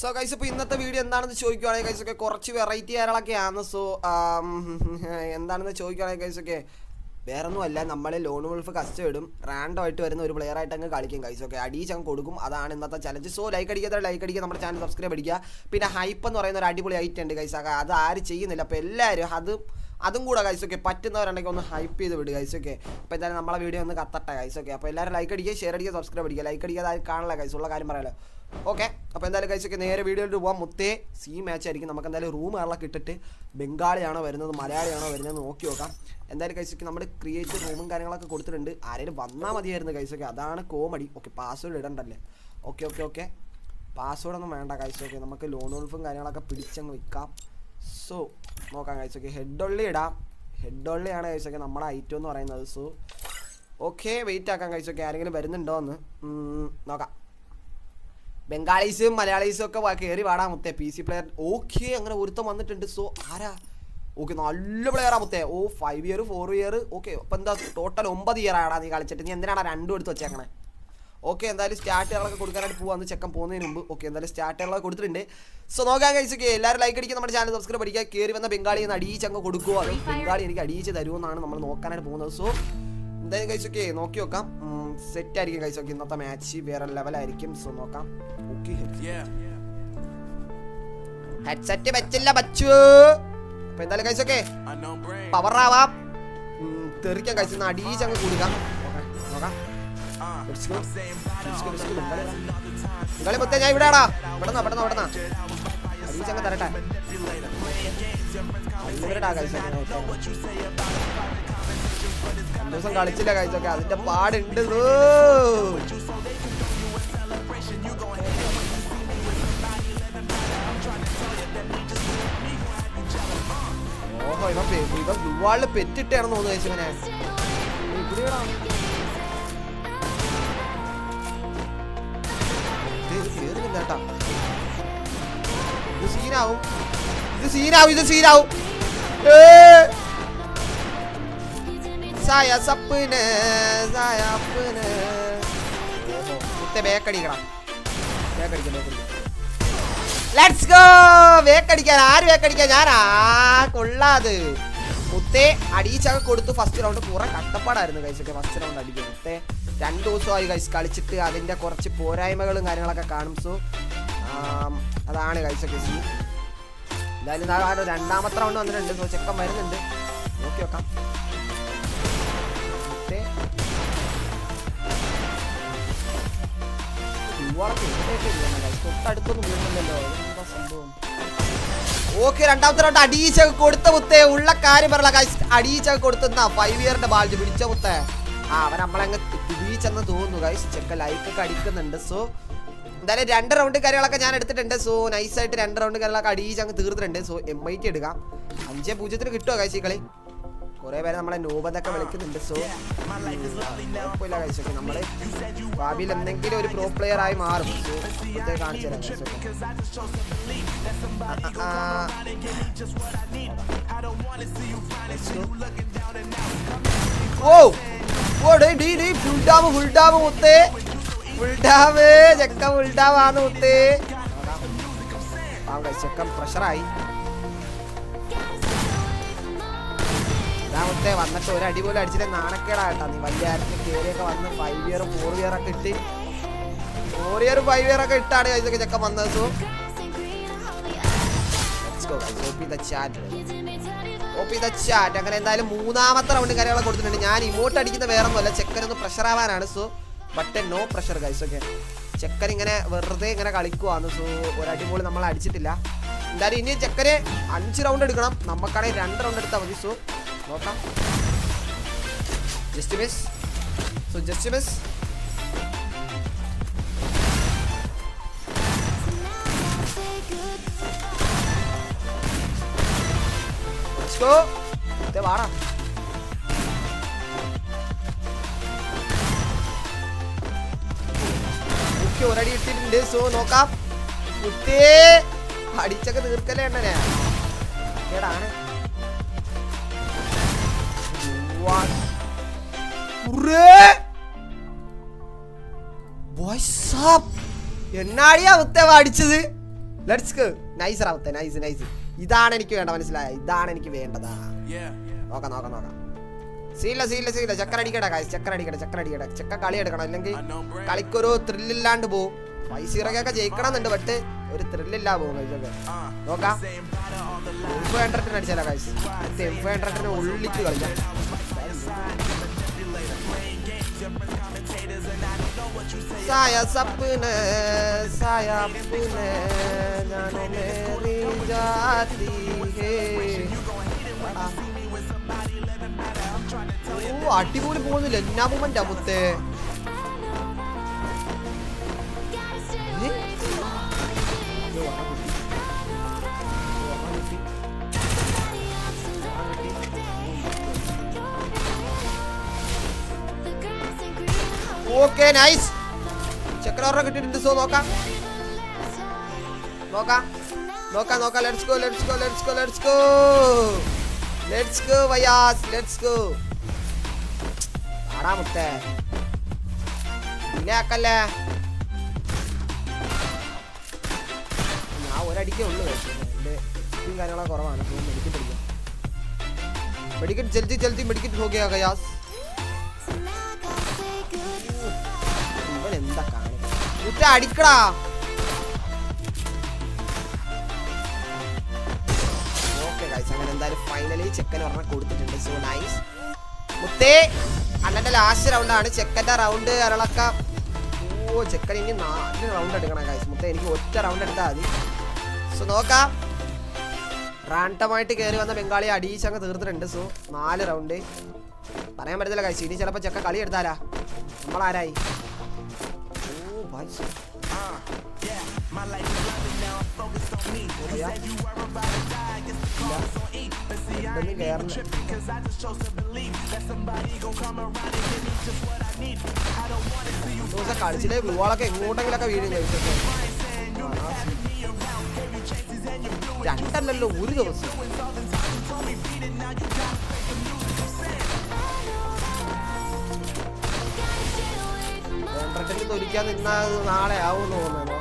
So കൈസ് ഇപ്പോൾ ഇന്നത്തെ video എന്താണെന്ന് ചോദിക്കുവാണെങ്കിൽ കൈസൊക്കെ കുറച്ച് വെറൈറ്റി കാര്യങ്ങളൊക്കെയാണ് സോ എന്താണെന്ന് ചോദിക്കുവാണെങ്കിൽ കൈസൊക്കെ വേറെ വേറൊന്നും അല്ല നമ്മളെ ലോൺ വൾഫ് കസ്റ്റം ഇടും. റാൻഡോ ആയിട്ട് വരുന്ന ഒരു പ്ലെയർ ആയിട്ട് അങ്ങ് കളിക്കും കൈസ് ഓക്കെ അടിച്ച് അങ്ങ് കൊടുക്കും. അതാണ് ഇന്നത്തെ ചലഞ്ച് സോ ലൈക്ക് അടിക്കാത്ത ലൈക്ക് അടിക്കുക നമ്മുടെ ചാനൽ സബ്സ്ക്രൈബ് അടിക്കുക. പിന്നെ ഹൈപ്പ് എന്ന് പറയുന്ന ഒരു അടിപൊളി ഐറ്റം ഉണ്ട് കൈസ് അത് ആരും ചെയ്യുന്നില്ല. അപ്പോൾ എല്ലാവരും അത് അതും കൂടെ ഗൈസ് ഓക്കെ പറ്റുന്നവരുണ്ടെങ്കിൽ ഒന്ന് ഹൈപ്പ് ചെയ്ത് വിടുക ഗൈസ് ഓക്കെ അപ്പോൾ എന്തായാലും നമ്മളെ വീഡിയോ ഒന്ന് കത്തട്ടെ ഗൈസ് ഓക്കെ അപ്പോൾ എല്ലാവരും ലൈക്ക് അടിക്കുക ഷെയർ അടിക്കുക സബ്സ്ക്രൈബ് അടിക്കുക. ലൈക്ക് അടിക്കാതെ കാണില്ല ഗൈസ് ഉള്ള കാര്യം പറയാലോ. ഓക്കെ അപ്പോൾ എന്തായാലും ഒക്കെ നേരെ വീഡിയോയിൽ പോകാം മുത്തേ സി മാച്ച് ആയിരിക്കും. നമുക്ക് എന്തായാലും റൂം ആളൊക്കെ ഇട്ടിട്ട് ബംഗാളിയാണോ വരുന്നത് മലയാളിയാണോ വരുന്നത് നോക്കി നോക്കാം. എന്തായാലും ഒക്കെ നമ്മൾ ക്രിയേറ്റ് റൂമും കാര്യങ്ങളൊക്കെ കൊടുത്തിട്ടുണ്ട്. ആരെങ്കിലും വന്നാൽ മതിയായിരുന്നു ഒക്കെ അതാണ് കോമഡി ഓക്കെ പാസ്വേഡ് ഇടണ്ടല്ലേ? ഓക്കെ ഓക്കെ ഓക്കെ പാസ്വേഡൊന്നും വേണ്ട ഓക്കെ നമുക്ക് ലോൺ ഉൾഫും കാര്യങ്ങളൊക്കെ പിടിച്ചങ്ങ് വെക്കാം. സോ നോക്കാം കഴിച്ചൊക്കെ ഓക്കെ ഹെഡ് ഒള്ളി ഇടാം. ഹെഡ് കഴിച്ചൊക്കെ നമ്മുടെ ഐറ്റം എന്ന് പറയുന്നത്. സോ ഓക്കെ വെയിറ്റ് ആക്കാൻ കഴിച്ചൊക്കെ ആരെങ്കിലും വരുന്നുണ്ടോ എന്ന്? നോക്കാം. ബംഗാളീസും മലയാളീസും ഒക്കെ കയറി വാടാ മുത്തേ. പി സി പ്ലെയർ ഓക്കെ അങ്ങനെ ഒരുത്തം വന്നിട്ടുണ്ട്. സോ ആരാ? ഓക്കെ നല്ല പ്ലെയറാ മുത്തേ. ഓ five year four year okay അപ്പം എന്താ? ടോട്ടൽ ഒമ്പത് ഇയർ ആടാ നീ കളിച്ചിട്ട്. നീ എന്തിനാണ് രണ്ടും എടുത്ത് വെച്ചേക്കണേ? ഓക്കെ എന്തായാലും സ്റ്റാർട്ടുകളൊക്കെ കൊടുക്കാനായിട്ട് പോവാന്ന് ചെക്കൻ പോകുന്നതിന് മുമ്പ്. ഓക്കെ എന്തായാലും സ്റ്റാർട്ടുകളൊക്കെ കൊടുത്തിട്ടുണ്ട്. സോ നോക്കാൻ കഴിച്ചൊക്കെ എല്ലാവരും ലൈക്ക് അടിക്കുക. നമ്മുടെ ചാനൽ സബ്സ്ക്രൈബ് അടിക്കുക. കയറി വന്ന ബംഗാളി എന്ന് അടിയിച്ച് അങ്ങ് കൊടുക്കുക. അത് ബംഗാളി എനിക്ക് അടിയിച്ച് തരുമെന്നാണ് നമ്മൾ നോക്കാനായിട്ട് പോകുന്നത്. സോ എന്തായാലും കഴിച്ചൊക്കെ നോക്കി നോക്കാം. സെറ്റ് ആയിരിക്കും കഴിച്ചൊക്കെ ഇന്നത്തെ മാച്ച് വേറെ ലെവലായിരിക്കും സോ നോക്കാം. ഓക്കെ ഹെഡ്സെറ്റ് വെച്ചില്ല ബച്ചു. അപ്പൊ എന്തായാലും കഴിച്ചൊക്കെ പവർ ആവാം. തെറിക്കാൻ കഴിച്ചു അടിയിച്ച് അങ്ങ് കൊടുക്കാം. നോക്കാം. നോക്കാം Let's go. Let's go, let's go. എന്തായാലും നിങ്ങളെ മൊത്തം ഞാൻ ഇവിടെയാടാ. ആടാ ഇവിടെ ഇവിടെ അടിയിച്ചങ്ങ് തരട്ടെ. ദിവസം കളിച്ചില്ല കഴിച്ചൊക്കെ അതിന്റെ പാടുണ്ട്. ഓഹോ ഇവൻ ഇവ ഇവൻ ബ്ലൂവാളിൽ പെറ്റിട്ടാണെന്ന് തോന്നുന്നു കഴിച്ചവനെ ഇവിടെയാടാ സീനാവും ഇത് സീനാവും ഇത് സീനാവും സായ സപ്പിന് സായ അപ്പിന് ബേക്കടിക്കണം ബേക്കടിക്കാം ബേക്കടിക്കാം ലെറ്റ്സ് ഗോ വേക്കടിക്കാൻ ആര് വേക്കടിക്കാൻ ഞാനാ. കൊള്ളാത്. മുത്തേ അടിയിച്ചൊക്കെ കൊടുത്തു. ഫസ്റ്റ് റൗണ്ട് കുറെ കട്ടപ്പാടായിരുന്നു കഴിച്ചൊക്കെ ഫസ്റ്റ് റൗണ്ട് അടിക്കുക മുത്തേ രണ്ട് ദിവസമായി കഴിച്ച് കളിച്ചിട്ട് അതിന്റെ കുറച്ച് പോരായ്മകളും കാര്യങ്ങളൊക്കെ കാണും. സോ അതാണ് കഴിച്ചൊക്കെ സീ എന്തായാലും ഒരു രണ്ടാമത്തെ റൗണ്ട് വന്നിട്ടുണ്ട്. സോ ചെക്കൻ വരുന്നുണ്ട്. നോക്കി എന്താ സംഭവം? ഓക്കെ രണ്ടാമത്തെ റൗണ്ട് അടിയിച്ചൊക്കെ കൊടുത്ത മുത്തേ ഉള്ള കാര്യം പറയല അടിയിച്ചൊക്കെ കൊടുത്തുന്ന ഫൈവ് ഇയറിന്റെ ബാൾജ് പിടിച്ച മുത്തേ ആ അവൻ നമ്മളങ്ങ് തിരിച്ചെന്ന് തോന്നുന്നു ഗൈസ് ചെക്ക ലൈക്കൊക്കെ അടിക്കുന്നുണ്ട്. സോ എന്തായാലും രണ്ട് റൗണ്ട് കാര്യങ്ങളൊക്കെ ഞാൻ എടുത്തിട്ടുണ്ട്. സോ നൈസായിട്ട് രണ്ട് റൗണ്ട് കാര്യങ്ങളൊക്കെ അടിയിച്ച് അങ്ങ് തീർത്തിട്ടുണ്ട്. സോ എം ഐ ടി എടുക്കാം. അഞ്ചേ പൂജ്യത്തിന് കിട്ടുമോ കാഴ്ച കളി? കുറെ പേരെ നമ്മളെ നൂപതൊക്കെ വിളിക്കുന്നുണ്ട്. സോ കുഴപ്പമില്ല കഴിച്ചൊക്കെ നമ്മൾ ഭാവിയിൽ എന്തെങ്കിലും ഒരു പ്രോ പ്ലെയർ ആയി മാറും. കാണിച്ചു. ഓ ഓ ഡേ ഡീ ഡീ ഫുൾ ഡാം ഫുൾ ഡാം മുത്തേ. ഫുൾ ഡാം ചെക്ക ഫുൾ ഡാം ആണ് മുത്തേ ആ guys, ചെക്കൻ പ്രഷറായി. മുത്തേ വന്നിട്ട് ഒരു അടി പോലും അടിച്ചിട്ട് നാണക്കേടാട്ടാ നീ വലിയ ആരത്തിന് കയറിയൊക്കെ വന്ന് ഫൈവ് ഇയർ ഫോർ ഇയർ ഒക്കെ ഇട്ട്. ഫോർ ഇയർ ഫൈവ് ഇയർ ഒക്കെ ഇട്ടാണ് ഇതൊക്കെ ചെക്കൻ വന്നത്. അങ്ങനെ എന്തായാലും മൂന്നാമത്തെ റൗണ്ട് കാര്യങ്ങളൊക്കെ കൊടുത്തിട്ടുണ്ട്. ഞാൻ ഇമോട്ട് അടിക്കുന്ന വേറെ ഒന്നുമല്ല ചെക്കൻ ഒന്ന് പ്രഷർ ആവാനാണ്. So but no pressure guys okay ചെക്കൻ ഇങ്ങനെ വെറുതെ ഇങ്ങനെ കളിക്കുവാന്ന് സോ ഒരടിപോളി നമ്മൾ അടിച്ചിട്ടില്ല. എന്തായാലും ഇനി ചെക്കന് അഞ്ച് റൗണ്ട് എടുക്കണം. നമുക്കാണെങ്കിൽ രണ്ട് റൗണ്ട് എടുത്താൽ മതി. സോ നോക്കാം. Just miss so just miss വാടാ. മുഖ്യ ഒരടി ഇട്ടിട്ടുണ്ട്. സോ നോക്കാം. കുത്തേ അടിച്ചൊക്കെ തീർക്കലേ എണ്ണനെടാണ് എന്നാടിയാ അടിച്ചത് നൈസ് റാവത്തെ നൈസ് നൈസ് ഇതാണ് എനിക്ക് വേണ്ട മനസ്സിലായ? ഇതാണ് എനിക്ക് വേണ്ടതാ. നോക്കാം നോക്കാം നോക്കാം. സീല സീല സീല ചക്കര അടിക്കട കാശ് ചക്കര അടിക്കട ചക്കര അടിക്കട. ചക്ക കളി എടുക്കണം. അല്ലെങ്കിൽ. കളിക്കൊരു ത്രില്ലില്ലാണ്ട് പോവും. പൈസ ജയിക്കണം എന്നുണ്ട് ബട്ട് ഒരു ത്രില്ലില്ല പോകും കഴിച്ചൊക്കെ. Uh, നോക്കാം. ഹൺഡ്രഡിന് അടിച്ചാലോ കാശ് എം ഫൈവ് ഹൺഡ്രഡിന് ഉള്ളിച്ച് കളിക്കാം. സായ സായ പുന ഞാൻ മേരി ജാതി ഹേ ഓ അടിപൊളി പോകുന്നില്ല? എന്നാ മൂമെന്റാ മുത്തേ. Okay nice. ചക്രവർണം കിട്ടിയിട്ടുണ്ട് സോ നോക്കാം. നോക്കാം. നോക്കാം നോക്കാം. Let's go let's go let's go let's go let's go വയാസ് let's go ആടാ മുത്തേ. ഡിലേ ആക്കല്ലേ? ഞാൻ ഒരടിക്കേ ഉള്ളൂ. എന്റെ സ്പീഡും കാര്യങ്ങളൊക്കെ കുറവാണ്. അപ്പോൾ മെഡിക്കറ്റ് അടിക്കാം മെഡിക്കറ്റ് ജൽദി ജൽദി മെഡിക്കറ്റ് ഹോ ഗയാ ഗയാസ് ഇവൻ എന്താ കാണുക അടിക്കടാ. ഓക്കെ ഗൈസ് അങ്ങനെ എന്തായാലും ഫൈനലി ചെക്കൻ പറഞ്ഞാൽ കൊടുത്തിട്ടുണ്ട്. സോ നൈസ് മുത്തേ അണ്ണന്റെ ലാസ്റ്റ് റൗണ്ടാണ് ചെക്കന്റെ റൗണ്ട് അരളക്ക ഓ ചെക്കൻ ഇനി നാല് റൗണ്ട് എടുക്കണം കാശ് മുത്തേ എനിക്ക് ഒറ്റ റൗണ്ട് എടുത്താൽ മതി. സോ നോക്കാം. റാണ്ടമായിട്ട് കയറി വന്ന ബംഗാളി അടിയിച്ചങ്ങ് തീർത്തിട്ടുണ്ട്. സോ നാല് റൗണ്ട് പറയാൻ പറ്റത്തില്ല കാശ് ഇനി ചിലപ്പോൾ ചെക്ക കളി എടുത്താലാ. നമ്മളാരായി? ഓ ഭായ് സ- Uh, E. ദിവസം കളിച്ചില്ലേ ഗ്ലൂവാളൊക്കെ എങ്ങോട്ടെങ്കിലൊക്കെ വീഴും രണ്ടല്ലല്ലോ ഒരു ദിവസം കോൺട്രാക്റ്റിൽ തൊലിക്കാൻ നിന്നാൽ നാളെ ആവും തോന്നുന്നത്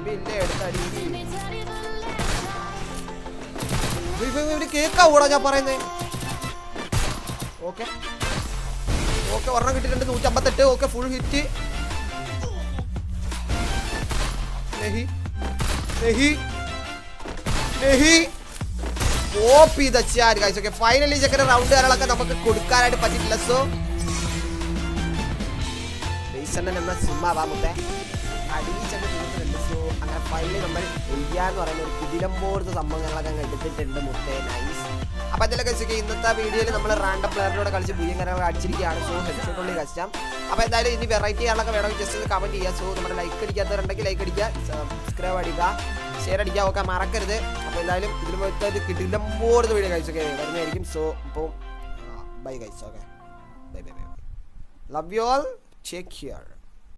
നോക്കാം മുത്തേ യു എം ബി ഇല്ലേ എടുത്തടി ഇവർ കേക്കാവൂടാ ഞാൻ പറയുന്നേ. ഓക്കെ. ഓക്കെ ഒരെണ്ണം കിട്ടിയിട്ടുണ്ട് നൂറ്റമ്പത്തെട്ട്. ഓക്കെ ഫുൾ ഹിറ്റ് നെഹി. നെഹി. നെഹി. ചെയ്ത ചാര് ഗൈസ് ഓക്കെ ഫൈനലി ചെക്കന്റെ റൗണ്ട് കാര്യങ്ങളൊക്കെ നമുക്ക് കൊടുക്കാനായിട്ട് പറ്റിയിട്ടില്ല സോ ബേസണ്ണൻ എന്ന സിനിമ വാ അടിയിച്ചൊക്കെ തീർത്തിട്ടുണ്ട് സോ അങ്ങനെ ഫൈനലി നമ്മൾ ഇന്ത്യ എന്ന് പറയുന്ന ഒരു കുതിരം പോലത്തെ സംഭവങ്ങളൊക്കെ അങ്ങ് എടുത്തിട്ടുണ്ട് മുത്തേ. നൈസ് അപ്പൊ അതിലൊക്കെ കഴിച്ചൊക്കെ ഇന്നത്തെ വീഡിയോയിൽ നമ്മൾ റാൻഡം പ്ലെയറിനോട് കളിച്ച് കാര്യങ്ങൾ അടിച്ചിരിക്കുകയാണ്. സോ ഹെഡ്ഷോട്ട് കഷ്ടം. കളിച്ചാം അപ്പൊ എന്തായാലും ഇനി വെറൈറ്റി ആളൊക്കെ വേണമെങ്കിൽ ജസ്റ്റ് ഒന്ന് കമന്റ് ചെയ്യുക. സോ നമ്മുടെ ലൈക്ക് അടിക്കാത്തവരുണ്ടെങ്കിൽ ലൈക്ക് അടിക്കുക. സബ്സ്ക്രൈബ് അടിക്കുക. ഷെയർ അടിക്കുക. ഒക്കെ മറക്കരുത്. അപ്പൊ എന്തായാലും ഇതിന് പോലത്തെ ഒരു പോലത്തെ വീഡിയോ കഴിച്ചൊക്കെ വരുന്നതായിരിക്കും. സോ അപ്പോൾ bye guys okay bye bye bye love you all take care